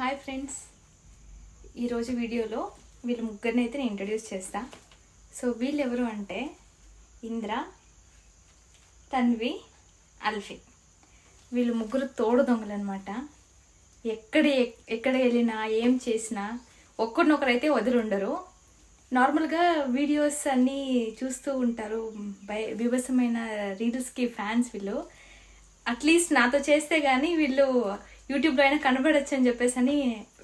Hi friends. ఈరోజు వీడియోలో వీళ్ళు ముగ్గురిని అయితే నేను ఇంట్రడ్యూస్ చేస్తా. సో వీళ్ళు ఎవరు అంటే ఇంద్ర తన్వి అల్ఫి. వీళ్ళు ముగ్గురు తోడు దొంగలు అనమాట ఎక్కడ ఎక్కడ వెళ్ళినా ఏం చేసినా ఒక్కరినొకరైతే వదిలిండరు. నార్మల్గా వీడియోస్ అన్నీ చూస్తూ ఉంటారు. భయ విభసమైన రీల్స్కి ఫ్యాన్స్ వీళ్ళు. అట్లీస్ట్ నాతో చేస్తే కానీ వీళ్ళు యూట్యూబ్లో అయినా కనబడచ్చు అని చెప్పేసి అని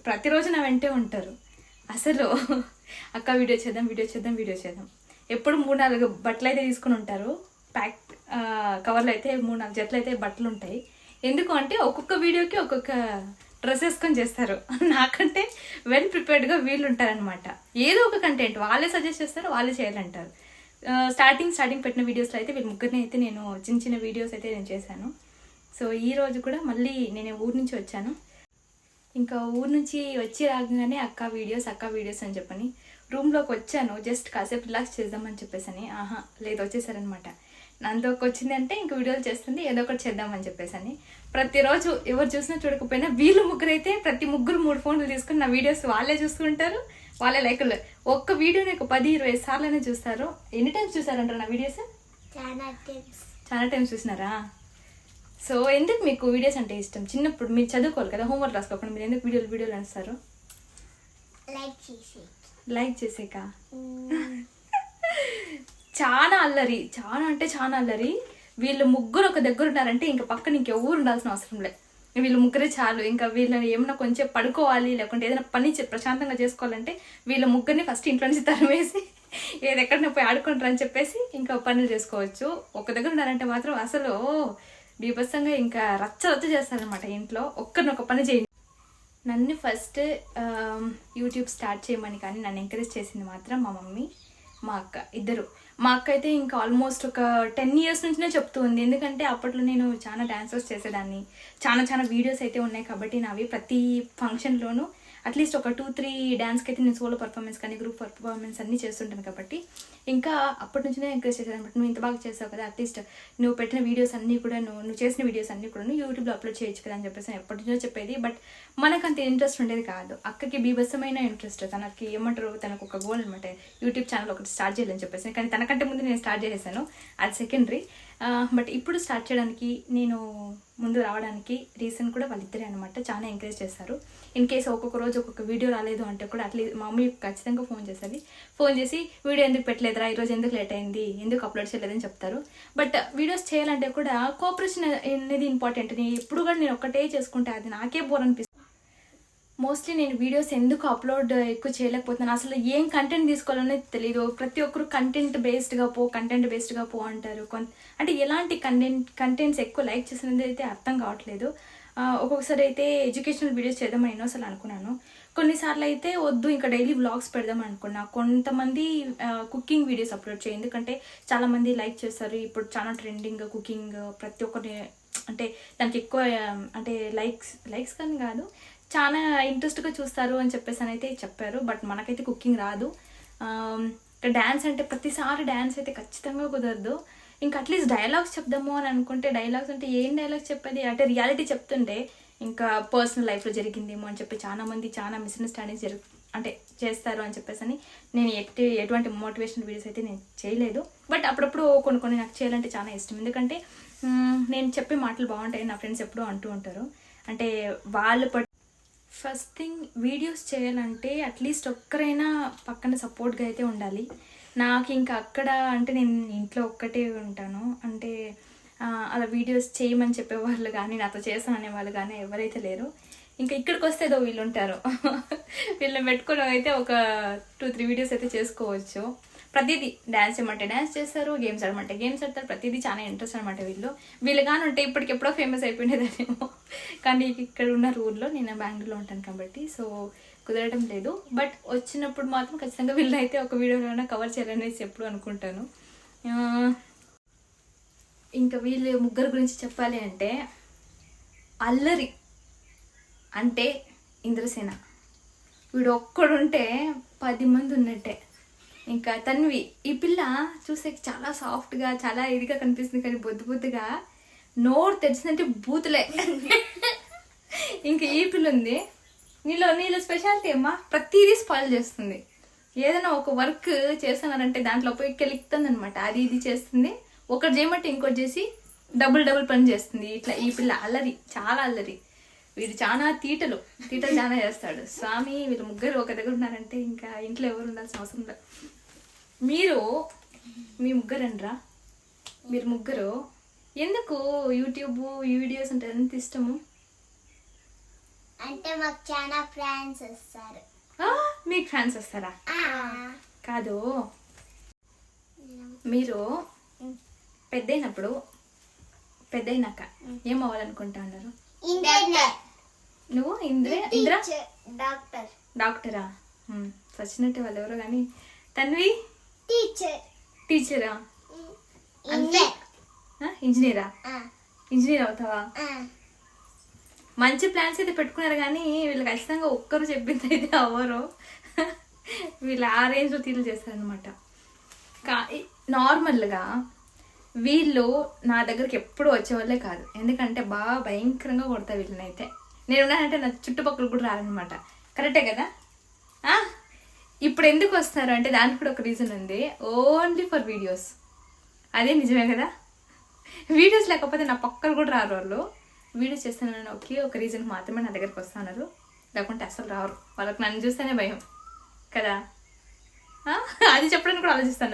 ప్రతిరోజు నా వెంటే ఉంటారు. అసలు అక్క వీడియో చేద్దాం వీడియో చేద్దాం వీడియో చేద్దాం. ఎప్పుడు మూడు నాలుగు బట్టలు అయితే తీసుకుని ఉంటారు. ప్యాక్ కవర్లో అయితే మూడు నాలుగు జతలు అయితే బట్టలు ఉంటాయి. ఎందుకు అంటే ఒక్కొక్క వీడియోకి ఒక్కొక్క డ్రెస్ వేసుకొని చేస్తారు. నాకంటే వెల్ ప్రిపేర్డ్గా వీళ్ళు ఉంటారనమాట ఏదో ఒక కంటెంట్ వాళ్ళే సజెస్ట్ చేస్తారు వాళ్ళే చేయాలంటారు. స్టార్టింగ్ స్టార్టింగ్ పెట్టిన వీడియోస్లో అయితే వీళ్ళు ముగ్గురిని అయితే నేను చిన్న చిన్న వీడియోస్ అయితే నేను చేశాను. సో ఈ రోజు కూడా మళ్ళీ నేను ఊరు నుంచి వచ్చాను. ఇంకా ఊరు నుంచి వచ్చి రాగానే అక్క వీడియోస్ అక్క వీడియోస్ అని చెప్పని రూమ్లోకి వచ్చాను. జస్ట్ కాసేపు రిలాక్స్ చేద్దామని చెప్పేసి అని ఆహా లేదు వచ్చేసారనమాట నాతోకి వచ్చింది అంటే ఇంక వీడియోలు చేస్తుంది ఏదో ఒకటి చేద్దామని చెప్పేసి అని ప్రతిరోజు ఎవరు చూసినా చూడకపోయినా వీళ్ళు ముగ్గురు అయితే ప్రతి ముగ్గురు మూడు ఫోన్లు తీసుకుని నా వీడియోస్ వాళ్ళే చూసుకుంటారు వాళ్ళే లైకులు. ఒక్క వీడియోని ఒక పది ఇరవై సార్లనే చూస్తారు. ఎన్ని టైమ్స్ చూసారంటారు నా వీడియోస్? చాలా టైమ్స్ చూసినారా? సో ఎందుకు మీకు వీడియోస్ అంటే ఇష్టం? చిన్నప్పుడు మీరు చదువుకోవాలి కదా హోంవర్క్ రాసుకోకుండా మీరు ఎందుకు వీడియోలు వీడియోలు అనిస్తారు? లైక్ చేసి లైక్ చేసేక? చాలా అల్లరి చాలా అంటే చాలా అల్లరి. వీళ్ళు ముగ్గురు ఒక దగ్గర ఉన్నారంటే ఇంకా పక్కన ఇంకెవరు ఉండాల్సిన అవసరం లేదు వీళ్ళు ముగ్గురే చాలు. ఇంకా వీళ్ళని ఏమన్నా కొంచెం పడుకోవాలి లేకుంటే ఏదైనా పని ప్రశాంతంగా చేసుకోవాలంటే వీళ్ళ ముగ్గురిని ఫస్ట్ ఇంట్లో నుంచి తరిమేసి ఏది ఎక్కడైనా పోయి ఆడుకుంటారు అని చెప్పేసి ఇంకా పనులు చేసుకోవచ్చు. ఒక దగ్గర ఉన్నారంటే మాత్రం అసలు బీభత్సంగా ఇంకా రచ్చ రచ్చ చేస్తారనమాట ఇంట్లో. ఒక్కరినొక పని చేయండి. నన్ను ఫస్ట్ యూట్యూబ్ స్టార్ట్ చేయమని కానీ నన్ను ఎంకరేజ్ చేసింది మాత్రం మా మమ్మీ మా అక్క ఇద్దరు. మా అక్క అయితే ఇంకా ఆల్మోస్ట్ ఒక టెన్ ఇయర్స్ నుంచినే చెప్తూ ఉంది. ఎందుకంటే అప్పట్లో నేను చాలా డ్యాన్సెస్ చేసేదాన్ని. చాలా చాలా వీడియోస్ అయితే ఉన్నాయి కాబట్టి నావి ప్రతి ఫంక్షన్లోనూ అట్లీస్ట్ ఒక టూ త్రీ డ్యాన్స్కి అయితే నేను సోలో పర్ఫార్మెన్స్ కానీ గ్రూప్ పర్ఫార్మెన్స్ అన్నీ చేస్తుంటాను కాబట్టి. ఇంకా అప్పటి నుంచినే ఎంకరేజ్ చేశాను అనమాట. నువ్వు ఇంత బాగా చేసావు కదా అట్లీస్ట్ నువ్వు పెట్టిన వీడియోస్ అన్నీ కూడా నువ్వు నువ్వు చేసిన వీడియోస్ అన్నీ కూడా నువ్వు యూట్యూబ్లో అప్లోడ్ చేయొచ్చు కదా అని చెప్పేసి ఎప్పటి నుంచో చెప్పేది. బట్ మనకు అంత ఇంట్రెస్ట్ ఉండేది కాదు. అక్కకి బీభత్సమైన ఇంట్రెస్ట్ తనకి ఏమంటారు? తనకు ఒక గోల్ అనమాట. యూట్యూబ్ ఛానల్ ఒకటి స్టార్ట్ చేయాలని చెప్పేసి. కానీ తనకంటే ముందు నేను స్టార్ట్ చేసేసాను. అది సెకండరీ బట్ ఇప్పుడు స్టార్ట్ చేయడానికి నేను ముందు రావడానికి రీజన్ కూడా వాళ్ళిద్దరే అనమాట చాలా ఎంకరేజ్ చేస్తారు ఇన్ కేసు ఒక్కొక్క రోజు ఒక్కొక్క వీడియో రాలేదు అంటే కూడా అట్లీస్ట్ మా మమ్మీ ఖచ్చితంగా ఫోన్ చేసేది. ఫోన్ చేసి వీడియో ఎందుకు పెట్టలేదురా? ఈరోజు ఎందుకు లేట్ అయింది? ఎందుకు అప్లోడ్ చేయలేదని చెప్తారు. బట్ వీడియోస్ చేయాలంటే కూడా కోఆపరేషన్ అనేది ఇంపార్టెంట్ నేను ఎప్పుడు కూడా నేను ఒక్కటే చేసుకుంటే అది నాకే బోర్ అనిపిస్తుంది. మోస్ట్లీ నేను వీడియోస్ ఎందుకు అప్లోడ్ ఎక్కువ చేయలేకపోతున్నాను? అసలు ఏం కంటెంట్ తీసుకోవాలనే తెలియదు ప్రతి ఒక్కరు కంటెంట్ బేస్డ్గా పో కంటెంట్ బేస్డ్గా పో అంటారు. కొన్ అంటే ఎలాంటి కంటెంట్ కంటెంట్స్ ఎక్కువ లైక్ చేసినది అయితే అర్థం కావట్లేదు. ఒక్కొక్కసారి అయితే ఎడ్యుకేషనల్ వీడియోస్ చేద్దామని ఎన్నోసార్లు అనుకున్నాను. కొన్నిసార్లు అయితే వద్దు ఇంకా డైలీ వ్లాగ్స్ పెడదాం అనుకున్నా. కొంతమంది కుకింగ్ వీడియోస్ అప్లోడ్ చేయి ఎందుకంటే చాలామంది లైక్ చేస్తారు. ఇప్పుడు చాలా ట్రెండింగ్ కుకింగ్ ప్రతి ఒక్కరి అంటే దానికి ఎక్కువ అంటే లైక్స్ లైక్స్ కానీ కాదు. చాలా ఇంట్రెస్ట్గా చూస్తారు అని చెప్పేసి అని అయితే చెప్పారు. బట్ మనకైతే కుకింగ్ రాదు. డ్యాన్స్ అంటే ప్రతిసారి డ్యాన్స్ అయితే ఖచ్చితంగా కుదరదు. ఇంకా అట్లీస్ట్ డైలాగ్స్ చెప్దాము అని అనుకుంటే డైలాగ్స్ అంటే ఏం డైలాగ్స్ చెప్పేది? అంటే రియాలిటీ చెప్తుంటే ఇంకా పర్సనల్ లైఫ్లో జరిగిందేమో అని చెప్పి చాలా మంది చాలా మిస్అండర్స్టాండింగ్స్ జరు అంటే చేస్తారు అని చెప్పేసి అని నేను ఎట్టి ఎటువంటి మోటివేషన్ వీడియోస్ అయితే నేను చేయలేదు. బట్ అప్పుడప్పుడు కొన్ని కొన్ని నాకు చేయాలంటే చాలా ఇష్టం. ఎందుకంటే నేను చెప్పే మాటలు బాగుంటాయి నా ఫ్రెండ్స్ ఎప్పుడూ అంటూ ఉంటారు. అంటే వాళ్ళు పట్ ఫస్ట్ థింగ్ వీడియోస్ చేయాలంటే అట్లీస్ట్ ఒక్కరైనా పక్కన సపోర్ట్గా అయితే ఉండాలి. నాకు ఇంకా అక్కడ అంటే నేను ఇంట్లో ఒక్కటే ఉంటాను. అంటే అలా వీడియోస్ చేయమని చెప్పేవాళ్ళు కానీ నాతో చేస్తాను అనేవాళ్ళు కానీ ఎవరైతే లేరు. ఇంకా ఇక్కడికి వస్తే ఏదో వీళ్ళు ఉంటారు వీళ్ళని పెట్టుకుని అయితే ఒక టూ త్రీ వీడియోస్ అయితే చేసుకోవచ్చు. ప్రతిదీ డ్యాన్స్ చేయమంటే డ్యాన్స్ చేస్తారు గేమ్స్ ఆడమంటే గేమ్స్ ఆడతారు. ప్రతిదీ చాలా ఇంట్రెస్ట్ అనమాట వీళ్ళు. వీళ్ళు కానీ ఉంటే ఇప్పటికెప్పుడో ఫేమస్ అయిపోయినదేమో. కానీ ఇక్కడ ఉన్న ఊర్లో నేను బెంగళూరులో ఉంటాను కాబట్టి సో కుదరడం లేదు. బట్ వచ్చినప్పుడు మాత్రం ఖచ్చితంగా వీళ్ళు అయితే ఒక వీడియోలోనే కవర్ చేయాలనేసి ఎప్పుడు అనుకుంటాను. ఇంకా వీళ్ళు ముగ్గురు గురించి చెప్పాలి అంటే అల్లరి. అంటే ఇంద్రసేన. వీడు ఒక్కడుంటే పది మంది ఉన్నట్టే ఇంకా తన్వి ఈ పిల్ల చూసే చాలా సాఫ్ట్గా చాలా ఇదిగా కనిపిస్తుంది కానీ బొద్దు బొద్దుగా నోరు తెరిచిందంటే బూతులే. ఇంకా ఈ పిల్ల ఉంది నీలో నీలో స్పెషాలిటీ అమ్మా ప్రతిదీ స్పాయిల్ చేస్తుంది. ఏదైనా ఒక వర్క్ చేస్తున్నారంటే దాంట్లో పోయి కెలుకుతుంది అనమాట అది ఇది చేస్తుంది. ఒకటి చేయమంటే ఇంకోటి చేసి డబుల్ డబుల్ పని చేస్తుంది. ఇట్లా ఈ పిల్ల అల్లరి చాలా అల్లరి. వీడు చాలా తీటలు తీటలు చాలా చేస్తాడు. స్వామి వీళ్ళు ముగ్గురు ఒక దగ్గర ఉన్నారంటే ఇంకా ఇంట్లో ఎవరు ఉండాల్సిన అవసరం లేదు. మీరు మీ ముగ్గురండ్రా మీరు ముగ్గురు ఎందుకు యూట్యూబ్ ఈ వీడియోస్ అంటే ఎంత ఇష్టము? అంటే మాకు చాలా ఫ్రెండ్స్ వస్తారు. మీకు ఫ్యాన్స్ వస్తారా? కాదు. మీరు పెద్దయినప్పుడు పెద్దయినాక ఏం అవ్వాలనుకుంటా ఉన్నారు ఇంటర్నెట్. నువ్వు? ఇంద్ర ఇంద్ర? డాక్టర్ డాక్టరా? హ్మ్, సచ్చినట్టు వాళ్ళు ఎవరో కానీ తన్వి? టీచర్? టీచరా ఇంజనీర్ ఆ, ఇంజనీరా? ఇంజనీర్ అవుతావా? మంచి ప్లాన్స్ అయితే పెట్టుకున్నారు కానీ వీళ్ళు ఖచ్చితంగా ఒక్కరు చెప్పింది అయితే అవ్వరు. వీళ్ళు ఆ రేంజ్లో తీర్లు చేస్తారనమాట కా నార్మల్గా వీళ్ళు నా దగ్గరికి ఎప్పుడు వచ్చేవాళ్ళే కాదు. ఎందుకంటే బాగా భయంకరంగా కొడతా వీళ్ళని అయితే నేను ఉన్నానంటే నా చుట్టుపక్కల కూడా రారనమాట కరెక్టే కదా? ఇప్పుడు ఎందుకు వస్తారు? అంటే దానికి కూడా ఒక రీజన్ ఉంది. ఓన్లీ ఫర్ వీడియోస్ అదే నిజమే కదా? వీడియోస్ లేకపోతే నా పక్కలు కూడా రారు వాళ్ళు. వీడియోస్ చేస్తానని ఒకే ఒక రీజన్ మాత్రమే నా దగ్గరికి వస్తున్నారు లేకుంటే అసలు రారు. వాళ్ళకి నన్ను చూస్తేనే భయం. కదా? అది చెప్పడానికి కూడా ఆలోచిస్తాను.